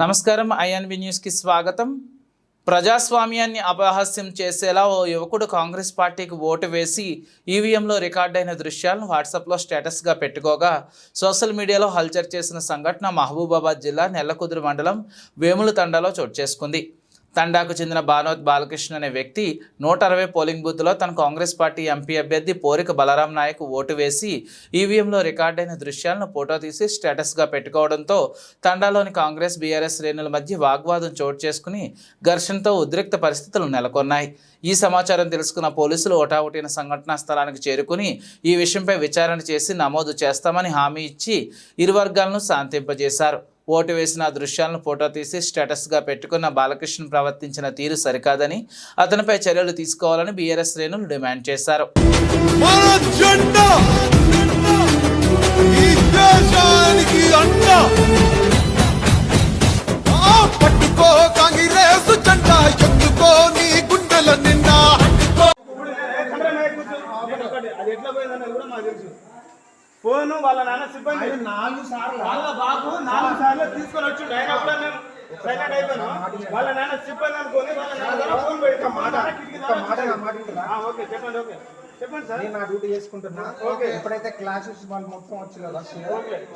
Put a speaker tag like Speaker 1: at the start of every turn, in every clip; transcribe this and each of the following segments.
Speaker 1: నమస్కారం ఐఎన్బి న్యూస్కి స్వాగతం. ప్రజాస్వామ్యాన్ని అపహాస్యం చేసేలా ఓ యువకుడు కాంగ్రెస్ పార్టీకి ఓటు వేసి ఈవీఎంలో రికార్డైన దృశ్యాలను వాట్సాప్లో స్టేటస్గా పెట్టుకోగా సోషల్ మీడియాలో హల్చర్ చేసిన సంఘటన మహబూబాబాద్ జిల్లా నెల్లకుదురు మండలం వేముల తండాలో చోటు చేసుకుంది. తండాకు చెందిన భానోద్ బాలకృష్ణ అనే వ్యక్తి నూట అరవై పోలింగ్ బూత్లో తన కాంగ్రెస్ పార్టీ ఎంపీ అభ్యర్థి పోరిక బలరాం నాయక్ ఓటు వేసి ఈవీఎంలో రికార్డైన దృశ్యాలను ఫోటో తీసి స్టేటస్గా పెట్టుకోవడంతో తండాలోని కాంగ్రెస్ బీఆర్ఎస్ శ్రేణుల మధ్య వాగ్వాదం చోటు చేసుకుని ఘర్షణతో ఉద్రిక్త పరిస్థితులు నెలకొన్నాయి. ఈ సమాచారం తెలుసుకున్న పోలీసులు ఓటావుటిన సంఘటనా స్థలానికి చేరుకుని ఈ విషయంపై విచారణ చేసి నమోదు చేస్తామని హామీ ఇచ్చి ఇరు వర్గాలను శాంతింపజేశారు. ఓటు వేసిన దృశ్యాలను ఫోటో తీసి స్టేటస్గా పెట్టుకున్న బాలకృష్ణ ప్రవర్తించిన తీరు సరికాదని అతనిపై చర్యలు తీసుకోవాలని బీఆర్ఎస్ శ్రేణులు డిమాండ్ చేశారు.
Speaker 2: అది ఎట్లా పోయిందన్నది కూడా మాకు తెలుసు. ఫోన్ వాళ్ళ నాన్న సిబ్బంది.
Speaker 3: నాలుగు సార్లు.
Speaker 2: వాళ్ళ బాబు నాలుగు సార్లు తీసుకొని వచ్చి ఆయన కూడా నేను సైలెంట్ అయిపోయాను. వాళ్ళ నాన్న సిబ్బంది అనుకొని వాళ్ళ నాన్న ఫోన్ పెట్టి మాట
Speaker 3: మాట?
Speaker 2: ఓకే చెప్పండి ఓకే.
Speaker 3: నేను నా డ్యూటీ చేసుకుంటున్నా.
Speaker 2: ఓకే.
Speaker 3: ఎప్పుడైతే క్లాసెస్ వాళ్ళు మొత్తం వచ్చిన రష్.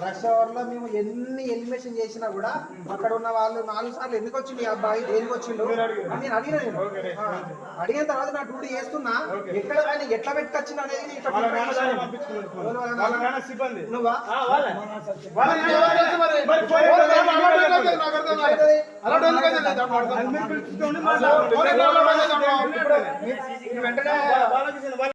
Speaker 3: రష్ అవర్లో మేము ఎన్ని ఎలిమినేషన్ చేసినా కూడా అక్కడ ఉన్న వాళ్ళు నాలుగు సార్లు ఎందుకు వచ్చింది ఈ అబ్బాయి? దేనికి వచ్చిండు. అని నేను అడిగిన నేను. అడిగిన. తర్వాత నా డ్యూటీ చేస్తున్నా. ఎక్కడ ఆయన ఎట్లా పెట్టుకొచ్చిన అనేది నువ్వా? వెంటనే